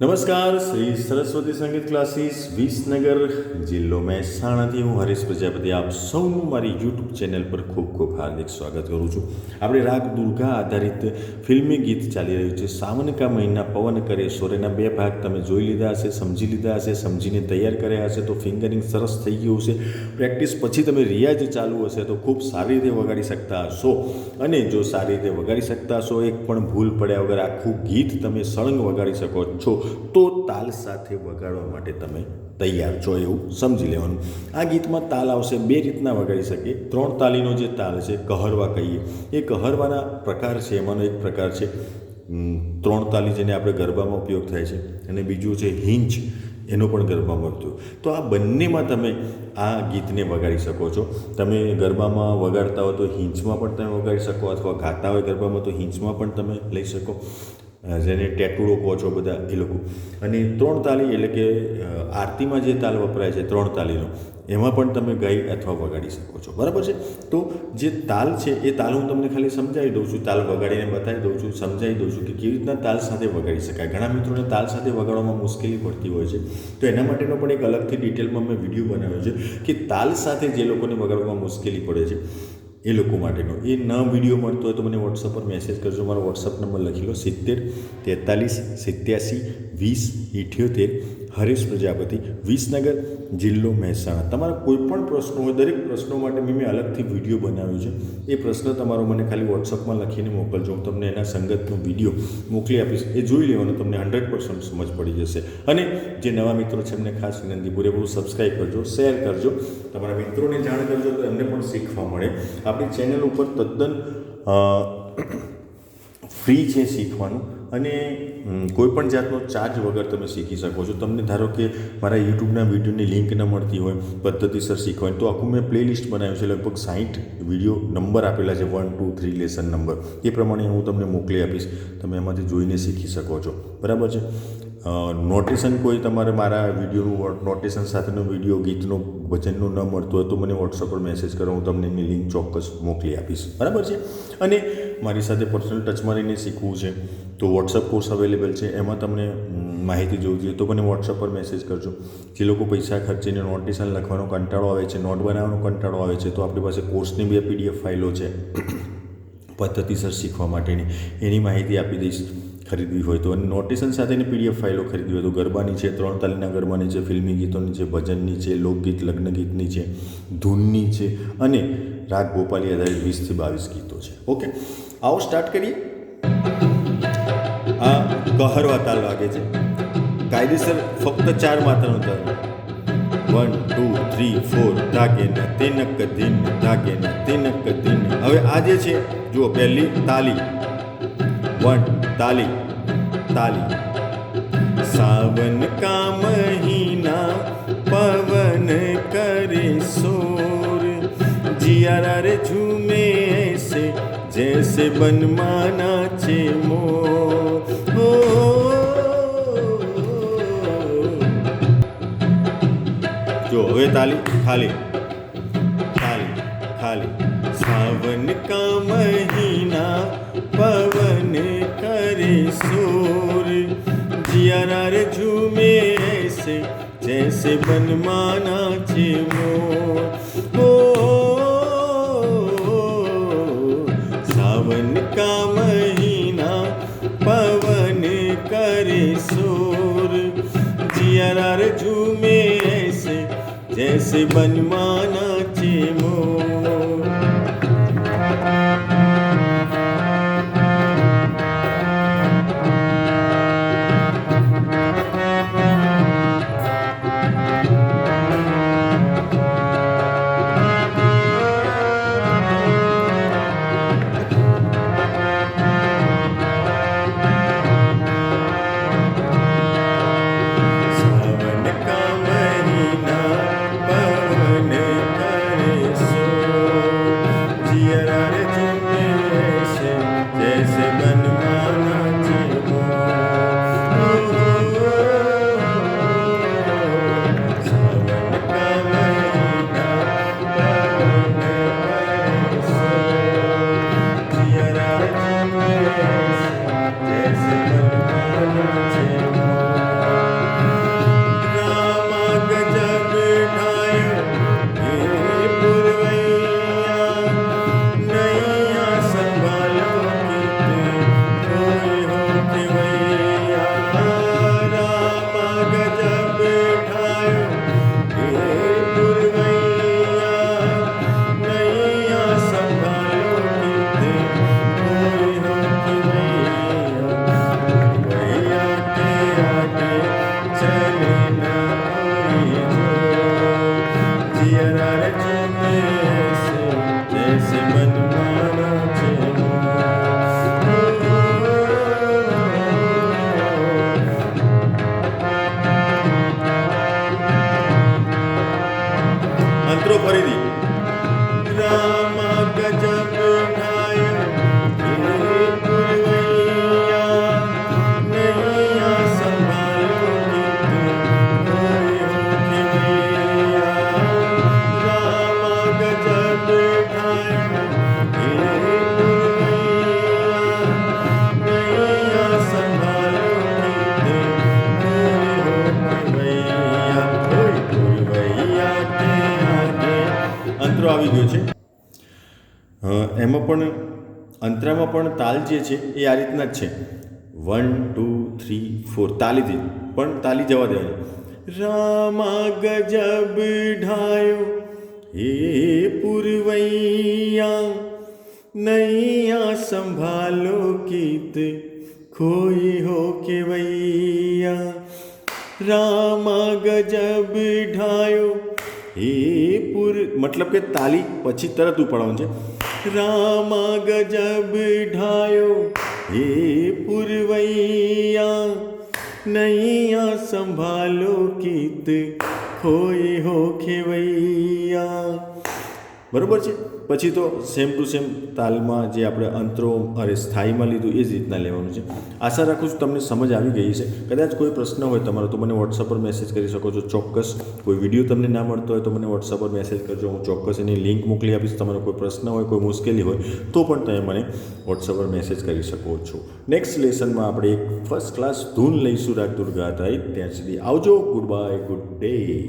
નમસ્કાર, શ્રી સરસ્વતી સંગીત ક્લાસીસ, વિસનગર જિલ્લો મહેસાણાથી. હું હરીશ પ્રજાપતિ, આપ સૌનું મારી યુટ્યુબ ચેનલ પર ખૂબ ખૂબ હાર્દિક સ્વાગત કરું છું. આપણે રાગ દુર્ગા આધારિત ફિલ્મી ગીત ચાલી રહ્યું છે. સાવન કા મહિના પવન કરે, સોરેના બે ભાગ તમે જોઈ લીધા હશે, સમજી લીધા હશે, સમજીને તૈયાર કર્યા હશે, તો ફિંગરિંગ સરસ થઈ ગયું હશે. પ્રેક્ટિસ પછી તમે રિયાઝ ચાલુ હશે, તો ખૂબ સારી રીતે વગાડી શકતા હશો. અને જો સારી રીતે વગાડી શકતા હશો, એક પણ ભૂલ પડ્યા વગર આખું ગીત તમે સળંગ વગાડી શકો છો. તો તાલ સાથે વગાડવા માટે તમે તૈયાર છો એવું સમજી લેવાનું. આ ગીતમાં તાલ આવશે બે રીતના વગાડી શકીએ. ત્રણ તાલીનો જે તાલ છે, કહરવા કહીએ. એ કહરવાના પ્રકાર છે, એમાંનો એક પ્રકાર છે ત્રણ તાલી જેને આપણે ગરબામાં ઉપયોગ થાય છે અને બીજું છે હિંચ, એનો પણ ગરબામાં ઉપયોગ. તો આ બંનેમાં તમે આ ગીતને વગાડી શકો છો. તમે ગરબામાં વગાડતા હો તો હિંચમાં પણ તમે વગાડી શકો અથવા ગાતા હોય ગરબામાં તો હિંચમાં પણ તમે લઈ શકો. જેને ટેટુડો કહો છો બધા એ લોકો. અને ત્રણ તાલી એટલે કે આરતીમાં જે તાલ વપરાય છે, ત્રણ તાલીનો, એમાં પણ તમે ગાઈ અથવા વગાડી શકો છો. બરાબર છે? તો જે તાલ છે, એ તાલ હું તમને ખાલી સમજાવી દઉં છું. તાલ વગાડીને બતાવી દઉં છું, સમજાવી દઉં છું કે કેવી રીતના તાલ સાથે વગાડી શકાય. ઘણા મિત્રોને તાલ સાથે વગાડવામાં મુશ્કેલી પડતી હોય છે. તો એના માટેનો પણ એક અલગથી ડિટેલમાં મેં વીડિયો બનાવ્યો છે કે તાલ સાથે જે લોકોને વગાડવામાં મુશ્કેલી પડે છે એ લોકો માટેનો. એ ન વીડિયો મળતો હોય તો મને વોટ્સઅપ પર મેસેજ કરજો. મારો વોટ્સઅપ નંબર લખી લો સિત્તેર તેતાલીસ સિત્યાસી વીસ ઇઠ્યોતેર હરેશ પ્રજાપતિ, વિસનગર જિલ્લો મહેસાણા. તમારા કોઈ પણ પ્રશ્નો હોય, દરેક પ્રશ્નો માટે મેં મેં અલગથી વીડિયો બનાવ્યો છે. એ પ્રશ્ન તમારો મને ખાલી વોટ્સઅપમાં લખીને મોકલજો. હું તમને એના સંગતનો વીડિયો મોકલી આપીશ. એ જોઈ લેવાનો તમને હંડ્રેડ પર્સન્ટ સમજ પડી જશે. અને જે નવા મિત્રો છે, એમને ખાસ વિનંતી, પૂરેપૂરું સબસ્ક્રાઈબ કરજો, શેર કરજો. તમારા મિત્રોને જાણ કરજો તો એમને પણ શીખવા મળે. આપણી ચેનલ ઉપર તદ્દન ફ્રી છે શીખવાનું. અને કોઈપણ જાતનો ચાર્જ વગર તમે શીખી શકો છો. તમને ધારો કે મારા યુટ્યુબના વિડીયોની લિંક ન મળતી હોય, પદ્ધતિસર શીખવાની તો આખું મેં પ્લેલિસ્ટ બનાવ્યું છે, લગભગ સાહીઠ વીડિયો નંબર આપેલા છે one two three lesson number એ પ્રમાણે હું તમને મોકલી આપીશ. તમે એમાંથી જોઈને શીખી શકો છો. બરાબર છે? નોટેશન કોઈ તમારે મારા વિડીયોનું નોટેશન સાથેનો વીડિયો ગીતનું, ભજનનું ન મળતું હોય તો મને વોટ્સઅપ પર મેસેજ કરો, હું તમને એની લિંક ચોક્કસ મોકલી આપીશ. બરાબર છે? અને મારી સાથે પર્સનલ ટચમાં રહીને શીખવું છે. તો વોટ્સઅપ કોર્સ અવેલેબલ છે, એમાં તમને માહિતી જોવી જોઈએ તો મને વોટ્સઅપ પર મેસેજ કરજો. જે લોકો પૈસા ખર્ચીને નોટેશન લખવાનો કંટાળો આવે છે નોટ બનાવવાનો કંટાળો આવે છે, તો આપણી પાસે કોર્સની બે પીડીએફ ફાઇલો છે, પદ્ધતિસર શીખવા માટેની. એની માહિતી આપી દઈશ ખરીદવી હોય તો. અને નોટેશન સાથેની પીડીએફ ફાઇલો ખરીદવી હોય તો. ગરબાની છે ત્રણ તાલીના ગરબાની છે, ફિલ્મી ગીતોની છે, ભજનની છે, લોકગીત, લગ્ન ગીતની છે, ધૂનની છે અને રાગ ગોપાલી આધારિત વીસથી બાવીસ ગીતો છે. ઓકે આવો સ્ટાર્ટ કરીએ. આ કહારવા તાલ વાગે છે. કાયદેસર ફક્ત ચાર માત્રાનું તાલ વન ટુ થ્રી ફોર તાકે ન તિનક ધીન તાકે ન તિનક ધીન હવે આ જે છે, જુઓ, પહેલી તાલી. વન તાલી. તાલી. સાવન કા મહિના પવન કરે સોર. જિયારા રે ઝૂમે એસે, જૈસે બનમાના છે મોર. जो वे ताली खाली खाली खाली सावन का महीना, पवन करे सूर जियारा रे झूमे ऐसे, जैसे बनमाना चे मोर। सावन का महीना, पवन करे सूर जियारा रे झूमे જૈસે બનમાના છે મો એમાં પણ, અંતરામાં પણ તાલ જે છે એ આ રીતના જ છે. વન ટુ થ્રી ફોર તાલીથી પણ તાલી જવા દેવાની. રામા ગજબ ઢાયો, હે પુરવૈયા, નૈયા સંભાલો કીત ખોઈ હો કે વૈયા રામા ગજબ ઢાયો, હે પુર, મતલબ કે તાલી પછી તરત ઉપાડવાનું છે. રામા ગજબ ઢાયો હે પુરવૈયા નૈયા સંભાલો કીત ખોઈ હો ખેવૈયા બરોબર છે? પછી તો સેમ ટુ સેમ તાલમાં જે આપણે અંતરો અરે સ્થાયીમાં લીધું એ જ રીતના લેવાનું છે. આશા રાખું છું તમને સમજ આવી ગઈ છે કદાચ કોઈ પ્રશ્ન હોય તમારો, તો મને વોટ્સઅપ પર મેસેજ કરી શકો છો ચોક્કસ. કોઈ વીડિયો તમને ના મળતો હોય તો મને વોટ્સઅપ પર મેસેજ કરજો. હું ચોક્કસ એની લિંક મોકલી આપીશ. તમારો કોઈ પ્રશ્ન હોય, કોઈ મુશ્કેલી હોય, તો પણ તમે મને વોટ્સઅપ પર મેસેજ કરી શકો છો. નેક્સ્ટ લેસનમાં આપણે એક ફર્સ્ટ ક્લાસ ધૂન લઈશું રાગ દુર્ગા થાય ત્યાં સુધી આવજો. Good bye good day